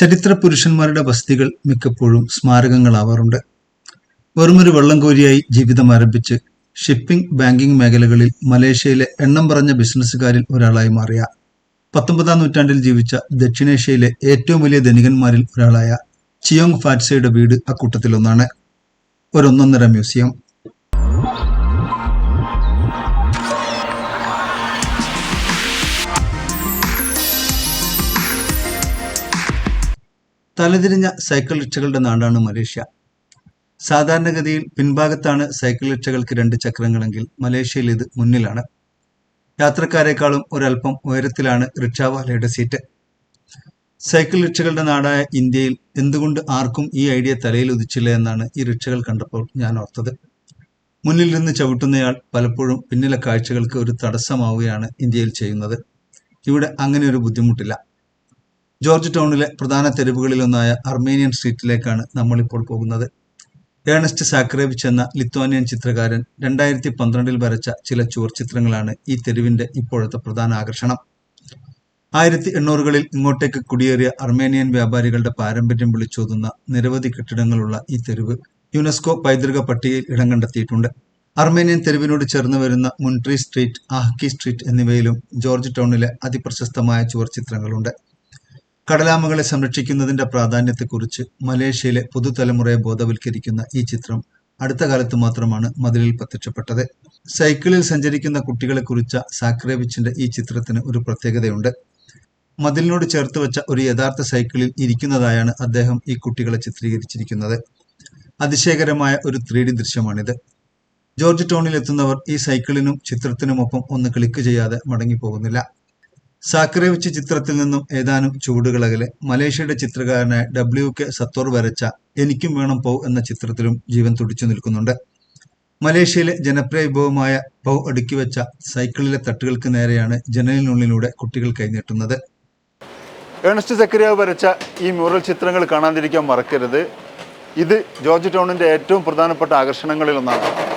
ചരിത്ര പുരുഷന്മാരുടെ വസതികൾ മിക്കപ്പോഴും സ്മാരകങ്ങളാവാറുണ്ട്. വെറുമൊരു വെള്ളം കോരിയായി ജീവിതം ആരംഭിച്ച് ഷിപ്പിംഗ് ബാങ്കിംഗ് മേഖലകളിൽ മലേഷ്യയിലെ എണ്ണം പറഞ്ഞ ബിസിനസ്സുകാരിൽ ഒരാളായി മാറിയ പത്തൊമ്പതാം നൂറ്റാണ്ടിൽ ജീവിച്ച ദക്ഷിണേഷ്യയിലെ ഏറ്റവും വലിയ ധനികന്മാരിൽ ഒരാളായ ചിയോങ് ഫാറ്റ്സയുടെ വീട് അക്കൂട്ടത്തിലൊന്നാണ്. ഒരൊന്നൊന്നര മ്യൂസിയം. തലതിരിഞ്ഞ സൈക്കിൾ റിക്ഷകളുടെ നാടാണ് മലേഷ്യ. സാധാരണഗതിയിൽ പിൻഭാഗത്താണ് സൈക്കിൾ റിക്ഷകൾക്ക് രണ്ട് ചക്രങ്ങളെങ്കിൽ മലേഷ്യയിൽ ഇത് മുന്നിലാണ്. യാത്രക്കാരെക്കാളും ഒരൽപ്പം ഉയരത്തിലാണ് റിക്ഷാവാലയുടെ സീറ്റ്. സൈക്കിൾ റിക്ഷകളുടെ നാടായ ഇന്ത്യയിൽ എന്തുകൊണ്ട് ആർക്കും ഈ ഐഡിയ തലയിൽ ഉദിച്ചില്ല എന്നാണ് ഈ റിക്ഷകൾ കണ്ടപ്പോൾ ഞാൻ ഓർത്തത്. മുന്നിൽ നിന്ന് ചവിട്ടുന്നയാൾ പലപ്പോഴും പിന്നിലെ കാഴ്ചകൾക്ക് ഒരു തടസ്സമാവുകയാണ് ഇന്ത്യയിൽ ചെയ്യുന്നത്. ഇവിടെ അങ്ങനെ ഒരു ബുദ്ധിമുട്ടില്ല. ജോർജ് ടൗണിലെ പ്രധാന തെരുവുകളിലൊന്നായ അർമേനിയൻ സ്ട്രീറ്റിലേക്കാണ് നമ്മളിപ്പോൾ പോകുന്നത്. ഏണസ്റ്റ് സാക്രേവിച്ച് എന്ന ലിത്വാനിയൻ ചിത്രകാരൻ രണ്ടായിരത്തി പന്ത്രണ്ടിൽ വരച്ച ചില ചുവർ ചിത്രങ്ങളാണ് ഈ തെരുവിന്റെ ഇപ്പോഴത്തെ പ്രധാന ആകർഷണം. ആയിരത്തി എണ്ണൂറുകളിൽ ഇങ്ങോട്ടേക്ക് കുടിയേറിയ അർമേനിയൻ വ്യാപാരികളുടെ പാരമ്പര്യം വിളിച്ചോതുന്ന നിരവധി കെട്ടിടങ്ങളുള്ള ഈ തെരുവ് യുനെസ്കോ പൈതൃക പട്ടികയിൽ ഇടം കണ്ടെത്തിയിട്ടുണ്ട്. അർമേനിയൻ തെരുവിനോട് ചേർന്ന് വരുന്ന Muntri street Ah Quee street എന്നിവയിലും ജോർജ് ടൗണിലെ അതിപ്രശസ്തമായ ചുവർച്ചിത്രങ്ങളുണ്ട് കടലാമകളെ സംരക്ഷിക്കുന്നതിന്റെ പ്രാധാന്യത്തെക്കുറിച്ച് മലേഷ്യയിലെ പുതുതലമുറയെ ബോധവൽക്കരിക്കുന്ന ഈ ചിത്രം അടുത്ത കാലത്ത് മാത്രമാണ് മതിലിൽ പ്രത്യക്ഷപ്പെട്ടത്. സൈക്കിളിൽ സഞ്ചരിക്കുന്ന കുട്ടികളെ കുറിച്ച സാക്രേവിച്ചിന്റെ ഈ ചിത്രത്തിന് ഒരു പ്രത്യേകതയുണ്ട്. മതിലിനോട് ചേർത്ത് വെച്ച ഒരു യഥാർത്ഥ സൈക്കിളിൽ ഇരിക്കുന്നതായാണ് അദ്ദേഹം ഈ കുട്ടികളെ ചിത്രീകരിച്ചിരിക്കുന്നത്. അതിശയകരമായ ഒരു ത്രീ ഡി ദൃശ്യമാണിത്. ജോർജ് ടൗണിൽ എത്തുന്നവർ ഈ സൈക്കിളിനും ചിത്രത്തിനുമൊപ്പം ഒന്ന് ക്ലിക്ക് ചെയ്യാതെ മടങ്ങിപ്പോകുന്നില്ല. സാക്കറേവിച്ച് ചിത്രത്തിൽ നിന്നും ഏതാനും ചുവടുകളകലെ മലേഷ്യയുടെ ചിത്രകാരനായ ഡബ്ല്യു കെ സത്തോർ വരച്ച എനിക്കും വേണം പൗ എന്ന ചിത്രത്തിലും ജീവൻ തുടിച്ചു നിൽക്കുന്നുണ്ട്. മലേഷ്യയിലെ ജനപ്രിയ വിഭവമായ പൗ അടുക്കി വെച്ച സൈക്കിളിലെ തട്ടുകൾക്ക് നേരെയാണ് ജനലിനുള്ളിലൂടെ കുട്ടികൾ കൈനീട്ടുന്നത്. ഏണസ്റ്റ് സക്രിയാവ് വരച്ച ഈ മ്യൂറൽ ചിത്രങ്ങൾ കാണാതിരിക്കാൻ മറക്കരുത്. ഇത് ജോർജ് ടൗണിന്റെ ഏറ്റവും പ്രധാനപ്പെട്ട ആകർഷണങ്ങളിൽ ഒന്നാണ്.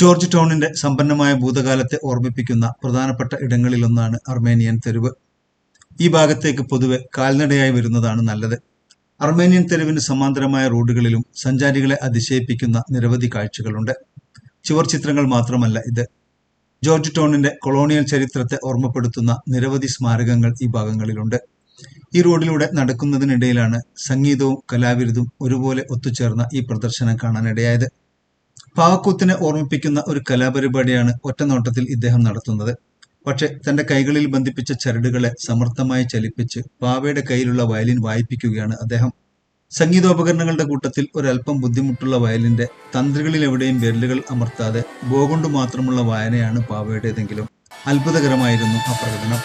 ജോർജ് ടൗണിന്റെ സമ്പന്നമായ ഭൂതകാലത്തെ ഓർമ്മിപ്പിക്കുന്ന പ്രധാനപ്പെട്ട ഇടങ്ങളിലൊന്നാണ് അർമേനിയൻ തെരുവ്. ഈ ഭാഗത്തേക്ക് പൊതുവെ കാൽനടയായി വരുന്നതാണ് നല്ലത്. അർമേനിയൻ തെരുവിന് സമാന്തരമായ റോഡുകളിലും സഞ്ചാരികളെ അതിശയിപ്പിക്കുന്ന നിരവധി കാഴ്ചകളുണ്ട്. ചുവർ ചിത്രങ്ങൾ മാത്രമല്ല ഇത്. ജോർജ് ടൗണിന്റെ കൊളോണിയൽ ചരിത്രത്തെ ഓർമ്മപ്പെടുത്തുന്ന നിരവധി സ്മാരകങ്ങൾ ഈ ഭാഗങ്ങളിലുണ്ട്. ഈ റോഡിലൂടെ നടക്കുന്നതിനിടയിലാണ് സംഗീതവും കലാവിരുതും ഒരുപോലെ ഒത്തുചേർന്ന ഈ പ്രദർശനം കാണാനിടയായത്. പാവക്കൂത്തിനെ ഓർമ്മിപ്പിക്കുന്ന ഒരു കലാപരിപാടിയാണ് ഒറ്റനോട്ടത്തിൽ ഇദ്ദേഹം നടത്തുന്നത്. പക്ഷെ തന്റെ കൈകളിൽ ബന്ധിപ്പിച്ച ചരടുകളെ സമർത്ഥമായി ചലിപ്പിച്ച് പാവയുടെ കയ്യിലുള്ള വയലിൻ വായിപ്പിക്കുകയാണ് അദ്ദേഹം. സംഗീതോപകരണങ്ങളുടെ കൂട്ടത്തിൽ ഒരല്പം ബുദ്ധിമുട്ടുള്ള വയലിന്റെ തന്ത്രികളിൽ എവിടെയും വിരലുകൾ അമർത്താതെ ബോ മാത്രമുള്ള വായനയാണ് പാവയുടേതെങ്കിലും അത്ഭുതകരമായിരുന്നു ആ പ്രകടനം.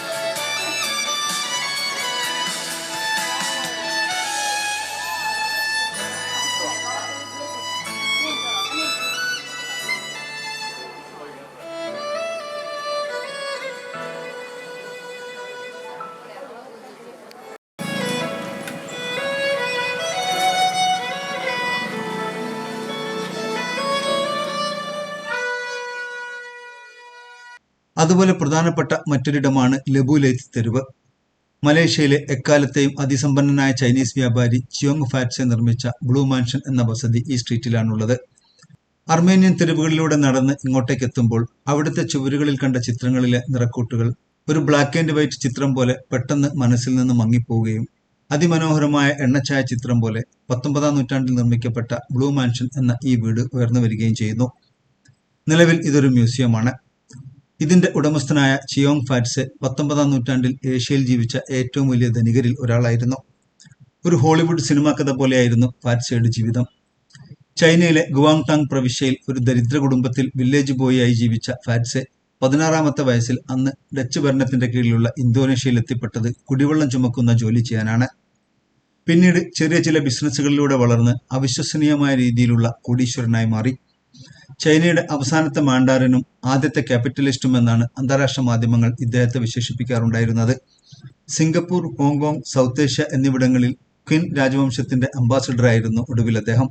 അതുപോലെ പ്രധാനപ്പെട്ട മറ്റൊരിടമാണ് ലബുലൈത് തെരുവ്. മലേഷ്യയിലെ എക്കാലത്തെയും അതിസമ്പന്നനായ ചൈനീസ് വ്യാപാരി ചിയോങ് ഫാറ്റ്സെ നിർമ്മിച്ച ബ്ലൂ മാൻഷൻ എന്ന വസതി ഈ സ്ട്രീറ്റിലാണുള്ളത്. അർമേനിയൻ തെരുവുകളിലൂടെ നടന്ന് ഇങ്ങോട്ടേക്ക് എത്തുമ്പോൾ അവിടുത്തെ ചുവരുകളിൽ കണ്ട ചിത്രങ്ങളിലെ നിറക്കൂട്ടുകൾ ഒരു ബ്ലാക്ക് ആൻഡ് വൈറ്റ് ചിത്രം പോലെ പെട്ടെന്ന് മനസ്സിൽ നിന്ന് മങ്ങിപ്പോവുകയും അതിമനോഹരമായ എണ്ണച്ചായ ചിത്രം പോലെ പത്തൊമ്പതാം നൂറ്റാണ്ടിൽ നിർമ്മിക്കപ്പെട്ട ബ്ലൂ മാൻഷൻ എന്ന ഈ വീട് ഉയർന്നു വരികയും ചെയ്യുന്നു. നിലവിൽ ഇതൊരു മ്യൂസിയമാണ്. ഇതിന്റെ ഉടമസ്ഥനായ ചിയോങ് ഫാറ്റ്സെ പത്തൊമ്പതാം നൂറ്റാണ്ടിൽ ഏഷ്യയിൽ ജീവിച്ച ഏറ്റവും വലിയ ധനികരിൽ ഒരാളായിരുന്നു. ഒരു ഹോളിവുഡ് സിനിമാ കഥ പോലെയായിരുന്നു ഫാറ്റ്സയുടെ ജീവിതം. ചൈനയിലെ ഗുവാങ്ടാങ് പ്രവിശ്യയിൽ ഒരു ദരിദ്ര കുടുംബത്തിൽ വില്ലേജ് ബോയിയായി ജീവിച്ച ഫാറ്റ്സെ പതിനാറാമത്തെ വയസ്സിൽ അന്ന് ഡച്ച് ഭരണത്തിന്റെ കീഴിലുള്ള ഇന്തോനേഷ്യയിൽ എത്തിപ്പെട്ടത് കുടിവെള്ളം ചുമക്കുന്ന ജോലി ചെയ്യാനാണ്. പിന്നീട് ചെറിയ ചില ബിസിനസ്സുകളിലൂടെ വളർന്ന് അവിശ്വസനീയമായ രീതിയിലുള്ള കോടീശ്വരനായി മാറി. ചൈനയുടെ അവസാനത്തെ മാണ്ടാരനും ആദ്യത്തെ ക്യാപിറ്റലിസ്റ്റും എന്നാണ് അന്താരാഷ്ട്ര മാധ്യമങ്ങൾ ഇദ്ദേഹത്തെ വിശേഷിപ്പിക്കാറുണ്ടായിരുന്നത്. Singapore Hong Kong South Asia എന്നിവിടങ്ങളിൽ ക്വിൻ രാജവംശത്തിന്റെ അംബാസഡറായിരുന്നു ഒടുവിൽ അദ്ദേഹം.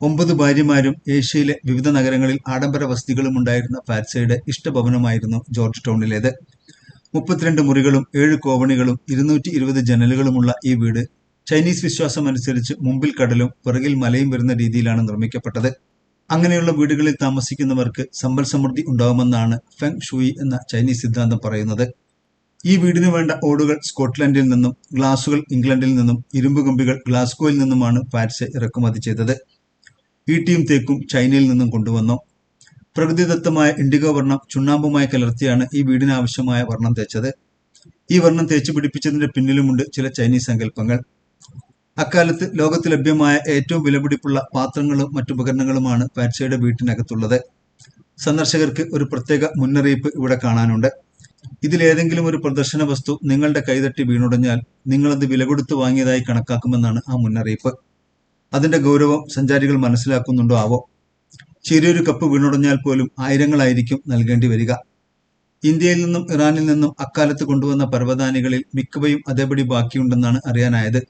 ഒമ്പത് ഭാര്യമാരും ഏഷ്യയിലെ വിവിധ നഗരങ്ങളിൽ ആഡംബര വസതികളും ഉണ്ടായിരുന്ന പാറ്റ്സയുടെ ഇഷ്ടഭവനമായിരുന്നു ജോർജ് ടൗണിലേത്. മുപ്പത്തിരണ്ട് മുറികളും ഏഴ് കോവണികളും ഇരുന്നൂറ്റി ഇരുപത് ജനലുകളുമുള്ള ഈ വീട് ചൈനീസ് വിശ്വാസം അനുസരിച്ച് മുമ്പിൽ കടലും പിറകിൽ മലയും വരുന്ന രീതിയിലാണ് നിർമ്മിക്കപ്പെട്ടത്. അങ്ങനെയുള്ള വീടുകളിൽ താമസിക്കുന്നവർക്ക് സമ്പൽ സമൃദ്ധി ഉണ്ടാകുമെന്നാണ് ഫെങ് ഷൂയി എന്ന ചൈനീസ് സിദ്ധാന്തം പറയുന്നത്. ഈ വീടിനു വേണ്ട ഓടുകൾ സ്കോട്ട്ലൻഡിൽ നിന്നും ഗ്ലാസുകൾ ഇംഗ്ലണ്ടിൽ നിന്നും ഇരുമ്പ് കമ്പികൾ ഗ്ലാസ്ഗോയിൽ നിന്നുമാണ് പാരിസ് ഇറക്കുമതി ചെയ്തത്. ഈട്ടിയും തേക്കും ചൈനയിൽ നിന്നും കൊണ്ടുവന്നു. പ്രകൃതിദത്തമായ ഇൻഡിഗോ വർണം ചുണ്ണാമ്പുമായി കലർത്തിയാണ് ഈ വീടിനാവശ്യമായ വർണം തേച്ചത്. ഈ വർണം തേച്ചു പിടിപ്പിച്ചതിന്റെ പിന്നിലുമുണ്ട് ചില ചൈനീസ് സങ്കല്പങ്ങൾ. അക്കാലത്ത് ലോകത്ത് ലഭ്യമായ ഏറ്റവും വിലപിടിപ്പുള്ള പാത്രങ്ങളും മറ്റുപകരണങ്ങളുമാണ് പാറ്റ്സയുടെ വീട്ടിനകത്തുള്ളത്. സന്ദർശകർക്ക് ഒരു പ്രത്യേക മുന്നറിയിപ്പ് ഇവിടെ കാണാനുണ്ട്. ഇതിലേതെങ്കിലും ഒരു പ്രദർശന വസ്തു നിങ്ങളുടെ കൈതട്ടി വീണുടഞ്ഞാൽ നിങ്ങളത് വില കൊടുത്ത് വാങ്ങിയതായി കണക്കാക്കുമെന്നാണ് ആ മുന്നറിയിപ്പ്. അതിന്റെ ഗൗരവം സഞ്ചാരികൾ മനസ്സിലാക്കുന്നുണ്ടോ ആവോ? ചെറിയൊരു കപ്പ് വീണുടഞ്ഞാൽ പോലും ആയിരങ്ങളായിരിക്കും നൽകേണ്ടി വരിക. ഇന്ത്യയിൽ നിന്നും ഇറാനിൽ നിന്നും അക്കാലത്ത് കൊണ്ടുവന്ന പർവതാനികളിൽ മിക്കവയും അതേപടി ബാക്കിയുണ്ടെന്നാണ് അറിയാനായത്.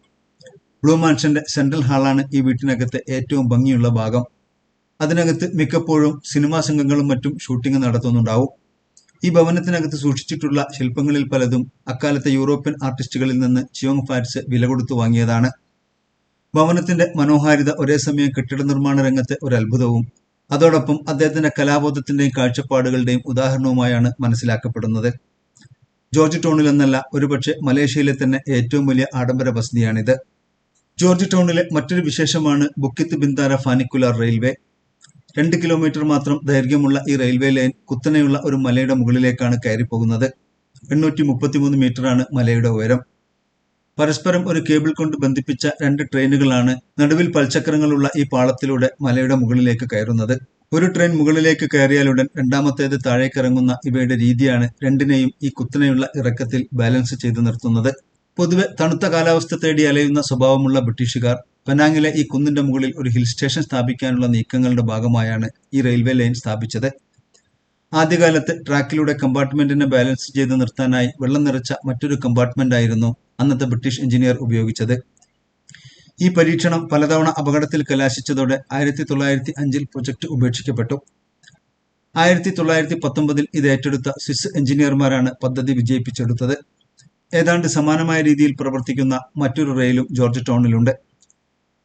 ബ്ലൂ മാൻഷന്റെ സെൻട്രൽ ഹാളാണ് ഈ വീട്ടിനകത്തെ ഏറ്റവും ഭംഗിയുള്ള ഭാഗം. അതിനകത്ത് മിക്കപ്പോഴും സിനിമാ സംഘങ്ങളും മറ്റും ഷൂട്ടിംഗ് നടത്തുന്നുണ്ടാവും. ഈ ഭവനത്തിനകത്ത് സൂക്ഷിച്ചിട്ടുള്ള ശില്പങ്ങളിൽ പലതും അക്കാലത്തെ യൂറോപ്യൻ ആർട്ടിസ്റ്റുകളിൽ നിന്ന് ചിയോങ് ഫാറ്റ്സ് വില കൊടുത്തു വാങ്ങിയതാണ്. ഭവനത്തിന്റെ മനോഹാരിത ഒരേ സമയം കെട്ടിട നിർമ്മാണ രംഗത്തെ ഒരു അത്ഭുതവും അതോടൊപ്പം അദ്ദേഹത്തിന്റെ കലാബോധത്തിന്റെയും കാഴ്ചപ്പാടുകളുടെയും ഉദാഹരണവുമായാണ് മനസ്സിലാക്കപ്പെടുന്നത്. ജോർജ് ടോണിൽ എന്നല്ല ഒരുപക്ഷെ മലേഷ്യയിലെ തന്നെ ഏറ്റവും വലിയ ആഡംബര വസതിയാണിത്. ജോർജ് ടൗണിലെ മറ്റൊരു വിശേഷമാണ് ബുക്കിത്ത് ബിന്ദാര ഫാനിക്കുലാർ റെയിൽവേ. രണ്ട് കിലോമീറ്റർ മാത്രം ദൈർഘ്യമുള്ള ഈ റെയിൽവേ ലൈൻ കുത്തനെയുള്ള ഒരു മലയുടെ മുകളിലേക്കാണ് കയറിപ്പോകുന്നത്. എണ്ണൂറ്റി മുപ്പത്തിമൂന്ന് മീറ്ററാണ് മലയുടെ ഉയരം. പരസ്പരം ഒരു കേബിൾ കൊണ്ട് ബന്ധിപ്പിച്ച രണ്ട് ട്രെയിനുകളാണ് നടുവിൽ പൽചക്രങ്ങളുള്ള ഈ പാളത്തിലൂടെ മലയുടെ മുകളിലേക്ക് കയറുന്നത്. ഒരു ട്രെയിൻ മുകളിലേക്ക് കയറിയാലുടൻ രണ്ടാമത്തേത് താഴേക്കിറങ്ങുന്ന ഇവയുടെ രീതിയാണ് രണ്ടിനെയും ഈ കുത്തനെയുള്ള ഇറക്കത്തിൽ ബാലൻസ് ചെയ്തു നിർത്തുന്നത്. പൊതുവെ തണുത്ത കാലാവസ്ഥ തേടി അലയുന്ന സ്വഭാവമുള്ള ബ്രിട്ടീഷുകാർ പെനാങ്ങിലെ ഈ കുന്നിന്റെ മുകളിൽ ഒരു ഹിൽ സ്റ്റേഷൻ സ്ഥാപിക്കാനുള്ള നീക്കങ്ങളുടെ ഭാഗമായാണ് ഈ റെയിൽവേ ലൈൻ സ്ഥാപിച്ചത്. ആദ്യകാലത്ത് ട്രാക്കിലൂടെ കമ്പാർട്ട്മെന്റിനെ ബാലൻസ് ചെയ്ത് നിർത്താനായി വെള്ളം നിറച്ച മറ്റൊരു കമ്പാർട്ട്മെന്റ് ആയിരുന്നു അന്നത്തെ ബ്രിട്ടീഷ് എഞ്ചിനീയർ ഉപയോഗിച്ചത്. ഈ പരീക്ഷണം പലതവണ അപകടത്തിൽ കലാശിച്ചതോടെ ആയിരത്തി തൊള്ളായിരത്തി അഞ്ചിൽ പ്രൊജക്ട് ഉപേക്ഷിക്കപ്പെട്ടു. ആയിരത്തി തൊള്ളായിരത്തി പത്തൊമ്പതിൽ ഇത് ഏറ്റെടുത്ത സ്വിസ് എഞ്ചിനീയർമാരാണ് പദ്ധതി വിജയിപ്പിച്ചെടുത്തത്. ഏതാണ്ട് സമാനമായ രീതിയിൽ പ്രവർത്തിക്കുന്ന മറ്റൊരു റെയിലും ജോർജ് ടൗണിലുണ്ട്.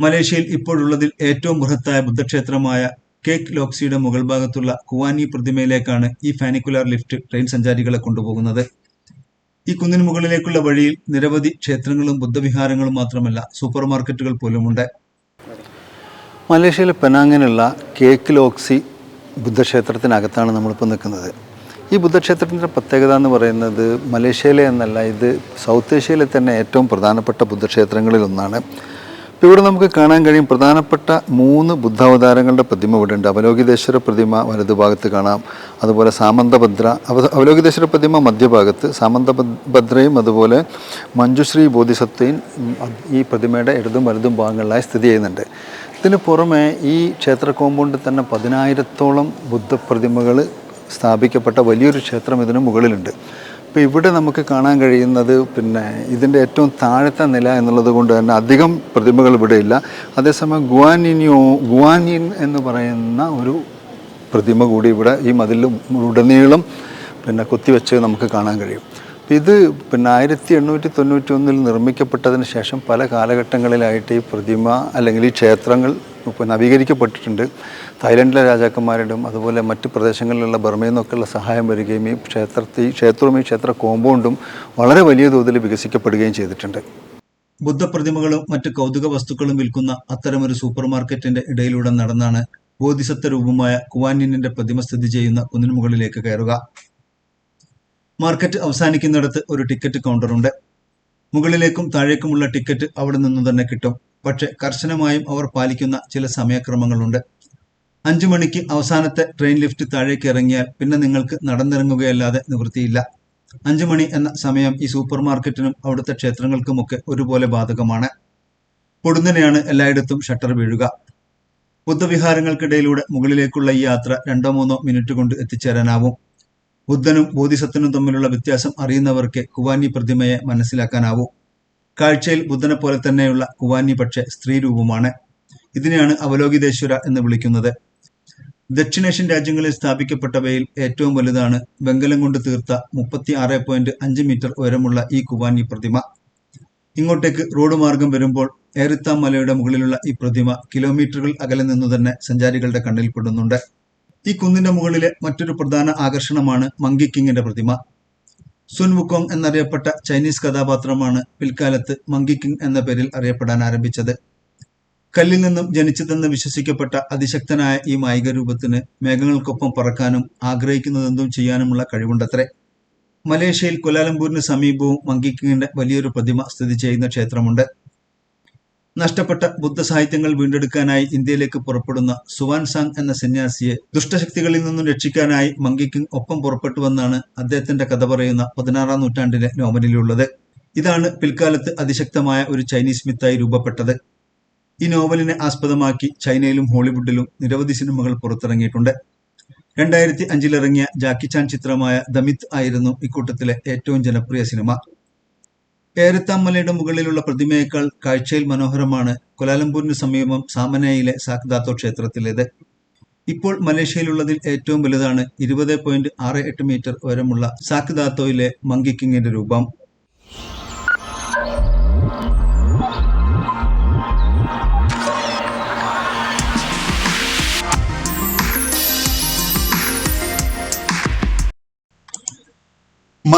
മലേഷ്യയിൽ ഇപ്പോഴുള്ളതിൽ ഏറ്റവും ബൃഹത്തായ ബുദ്ധക്ഷേത്രമായ കേക്ക് ലോക്സിയുടെ മുകൾ ഭാഗത്തുള്ള കുവാനി പ്രതിമയിലേക്കാണ് ഈ ഫാനിക്കുലാർ ലിഫ്റ്റ് ട്രെയിൻ സഞ്ചാരികളെ കൊണ്ടുപോകുന്നത്. ഈ കുന്നിന് മുകളിലേക്കുള്ള വഴിയിൽ നിരവധി ക്ഷേത്രങ്ങളും ബുദ്ധവിഹാരങ്ങളും മാത്രമല്ല സൂപ്പർ മാർക്കറ്റുകൾ പോലുമുണ്ട്. മലേഷ്യയിലെ പെനാങ്ങിനുള്ള കേക്ക് ലോക്സി ബുദ്ധക്ഷേത്രത്തിനകത്താണ് നമ്മളിപ്പോൾ നിൽക്കുന്നത്. ഈ ബുദ്ധക്ഷേത്രത്തിന്റെ പ്രത്യേകത എന്ന് പറയുന്നത് മലേഷ്യയിലെ എന്നല്ല ഇത് സൗത്ത് ഏഷ്യയിലെ തന്നെ ഏറ്റവും പ്രധാനപ്പെട്ട ബുദ്ധക്ഷേത്രങ്ങളിൽ ഒന്നാണ്. ഇപ്പോൾ ഇവിടെ നമുക്ക് കാണാൻ കഴിയും പ്രധാനപ്പെട്ട മൂന്ന് ബുദ്ധാവതാരങ്ങളുടെ പ്രതിമ ഇവിടെ ഉണ്ട്. അവലോകിതേശ്വര പ്രതിമ വലതുഭാഗത്ത് കാണാം. അതുപോലെ സാമന്തഭദ്ര അവ അവലോകിതേശ്വര പ്രതിമ മധ്യഭാഗത്ത് സാമന്തഭദ്രയും അതുപോലെ മഞ്ജുശ്രീ ബോധിസത്വയും ഈ പ്രതിമയുടെ ഇടതും വലതും ഭാഗങ്ങളിലായി സ്ഥിതി ചെയ്യുന്നുണ്ട്. ഇതിന് പുറമെ ഈ ക്ഷേത്ര കോമ്പൗണ്ടിൽ തന്നെ പതിനായിരത്തോളം ബുദ്ധപ്രതിമകൾ സ്ഥാപിക്കപ്പെട്ട വലിയൊരു ക്ഷേത്രം ഇതിന് മുകളിലുണ്ട്. അപ്പോൾ ഇവിടെ നമുക്ക് കാണാൻ കഴിയുന്നത് പിന്നെ ഇതിന്റെ ഏറ്റവും താഴത്തെ നില എന്നുള്ളത് കൊണ്ട് തന്നെ അധികം പ്രതിമകൾ ഇവിടെ ഇല്ല. അതേസമയം ഗുവാനിനിയോ ഗുവാനിൻ എന്ന് പറയുന്ന ഒരു പ്രതിമ കൂടി ഇവിടെ ഈ മതിൽ ഉടനീളം പിന്നെ കൊത്തിവെച്ച് നമുക്ക് കാണാൻ കഴിയും. ഇത് പിന്നെ ആയിരത്തി എണ്ണൂറ്റി തൊണ്ണൂറ്റി ഒന്നിൽ നിർമ്മിക്കപ്പെട്ടതിന് ശേഷം പല കാലഘട്ടങ്ങളിലായിട്ട് ഈ പ്രതിമ അല്ലെങ്കിൽ ഈ ക്ഷേത്രങ്ങൾ ഇപ്പോൾ നവീകരിക്കപ്പെട്ടിട്ടുണ്ട്. തായ്ലൻഡിലെ രാജാക്കന്മാരുടെയും അതുപോലെ മറ്റ് പ്രദേശങ്ങളിലുള്ള ബർമയിൽ നിന്നൊക്കെയുള്ള സഹായം വരികയും ഈ ക്ഷേത്രത്തിൽ ക്ഷേത്രവും ഈ ക്ഷേത്ര കോമ്പൗണ്ടും വളരെ വലിയ തോതിൽ വികസിക്കപ്പെടുകയും ചെയ്തിട്ടുണ്ട്. ബുദ്ധപ്രതിമകളും മറ്റ് കൗതുക വസ്തുക്കളും വിൽക്കുന്ന അത്തരമൊരു സൂപ്പർ മാർക്കറ്റിന്റെ ഇടയിലൂടെ നടന്നാണ് ബോധിസത്വ രൂപമായ കുവാനിന്റെ പ്രതിമ സ്ഥിതി ചെയ്യുന്ന കുന്നിന് മുകളിലേക്ക് കയറുക. മാർക്കറ്റ് അവസാനിക്കുന്നിടത്ത് ഒരു ടിക്കറ്റ് കൗണ്ടറുണ്ട്. മുകളിലേക്കും താഴേക്കുമുള്ള ടിക്കറ്റ് അവിടെ നിന്നും തന്നെ കിട്ടും. പക്ഷെ കർശനമായും അവർ പാലിക്കുന്ന ചില സമയക്രമങ്ങളുണ്ട്. അഞ്ചു മണിക്ക് അവസാനത്തെ ട്രെയിൻ ലിഫ്റ്റ് താഴേക്ക് ഇറങ്ങിയാൽ പിന്നെ നിങ്ങൾക്ക് നടന്നിറങ്ങുകയല്ലാതെ നിവൃത്തിയില്ല. അഞ്ചു മണി എന്ന സമയം ഈ സൂപ്പർ മാർക്കറ്റിനും അവിടുത്തെ ക്ഷേത്രങ്ങൾക്കുമൊക്കെ ഒരുപോലെ ബാധകമാണ്. പൊടുന്നനെയാണ് എല്ലായിടത്തും ഷട്ടർ വീഴുക. ബുദ്ധവിഹാരങ്ങൾക്കിടയിലൂടെ മുകളിലേക്കുള്ള ഈ യാത്ര രണ്ടോ മൂന്നോ മിനിറ്റ് കൊണ്ട് എത്തിച്ചേരാനാവും. ബുദ്ധനും ബോധിസത്വനും തമ്മിലുള്ള വ്യത്യാസം അറിയുന്നവർക്ക് കുവാനി പ്രതിമയെ മനസ്സിലാക്കാനാവൂ. കാഴ്ചയിൽ ബുദ്ധനെ പോലെ തന്നെയുള്ള കുവാന്യ പക്ഷെ സ്ത്രീ രൂപമാണ്. ഇതിനെയാണ് അവലോകിതേശ്വര എന്ന് വിളിക്കുന്നത്. ദക്ഷിണേഷ്യൻ രാജ്യങ്ങളിൽ സ്ഥാപിക്കപ്പെട്ടവയിൽ ഏറ്റവും വലുതാണ് വെങ്കലം കൊണ്ട് തീർത്ത മുപ്പത്തി ആറ് പോയിന്റ് അഞ്ച് മീറ്റർ ഉയരമുള്ള ഈ കുവാന്യ പ്രതിമ. ഇങ്ങോട്ടേക്ക് റോഡ് മാർഗം വരുമ്പോൾ ഏറിത്താം മലയുടെ മുകളിലുള്ള ഈ പ്രതിമ കിലോമീറ്ററുകൾ അകലെ നിന്നു തന്നെ സഞ്ചാരികളുടെ കണ്ണിൽപ്പെടുന്നുണ്ട് ഈ കുന്നിന്റെ മുകളിലെ മറ്റൊരു പ്രധാന ആകർഷണമാണ് മങ്കി കിങ്ങിന്റെ പ്രതിമ. സുൻ വുക്കോങ് എന്നറിയപ്പെട്ട ചൈനീസ് കഥാപാത്രമാണ് പിൽക്കാലത്ത് മങ്കി കിങ് എന്ന പേരിൽ അറിയപ്പെടാൻ ആരംഭിച്ചത്. കല്ലിൽ നിന്നും ജനിച്ചതെന്ന് വിശ്വസിക്കപ്പെട്ട അതിശക്തനായ ഈ മായിക രൂപത്തിന് മേഘങ്ങൾക്കൊപ്പം പറക്കാനും ആഗ്രഹിക്കുന്നതെന്തും ചെയ്യാനുമുള്ള കഴിവുണ്ടത്രേ. മലേഷ്യയിൽ കുലാലംപൂരിന് സമീപവും മങ്കി കിങ്ങിന്റെ വലിയൊരു പ്രതിമ സ്ഥിതി ചെയ്യുന്ന ക്ഷേത്രമുണ്ട്. നഷ്ടപ്പെട്ട ബുദ്ധ സാഹിത്യങ്ങൾ വീണ്ടെടുക്കാനായി ഇന്ത്യയിലേക്ക് പുറപ്പെടുന്ന സുവാൻ സാങ് എന്ന സന്യാസിയെ ദുഷ്ടശക്തികളിൽ നിന്നും രക്ഷിക്കാനായി മങ്കിക്കും ഒപ്പം പുറപ്പെട്ടുവെന്നാണ് അദ്ദേഹത്തിന്റെ കഥ പറയുന്ന പതിനാറാം നൂറ്റാണ്ടിലെ നോവലിലുള്ളത്. ഇതാണ് പിൽക്കാലത്ത് അതിശക്തമായ ഒരു ചൈനീസ് മിത്തായി രൂപപ്പെട്ടത്. ഈ നോവലിനെ ആസ്പദമാക്കി ചൈനയിലും ഹോളിവുഡിലും നിരവധി സിനിമകൾ പുറത്തിറങ്ങിയിട്ടുണ്ട്. രണ്ടായിരത്തി അഞ്ചിലിറങ്ങിയ ജാക്കി ചാൻ ചിത്രമായ ദമിത് ആയിരുന്നു ഇക്കൂട്ടത്തിലെ ഏറ്റവും ജനപ്രിയ സിനിമ. ഏരത്താമലയുടെ മുകളിലുള്ള പ്രതിമയേക്കാൾ കാഴ്ചയിൽ മനോഹരമാണ് കൊലാലംപൂരിന് സമീപം സാമനയിലെ സാക്ദാത്തോ ക്ഷേത്രത്തിലേത്. ഇപ്പോൾ മലേഷ്യയിലുള്ളതിൽ ഏറ്റവും വലുതാണ് ഇരുപത് പോയിന്റ് ആറ് എട്ട് മീറ്റർ ഉയരമുള്ള സാക്ദാത്തോയിലെ മങ്കി കിങ്ങിന്റെ രൂപം.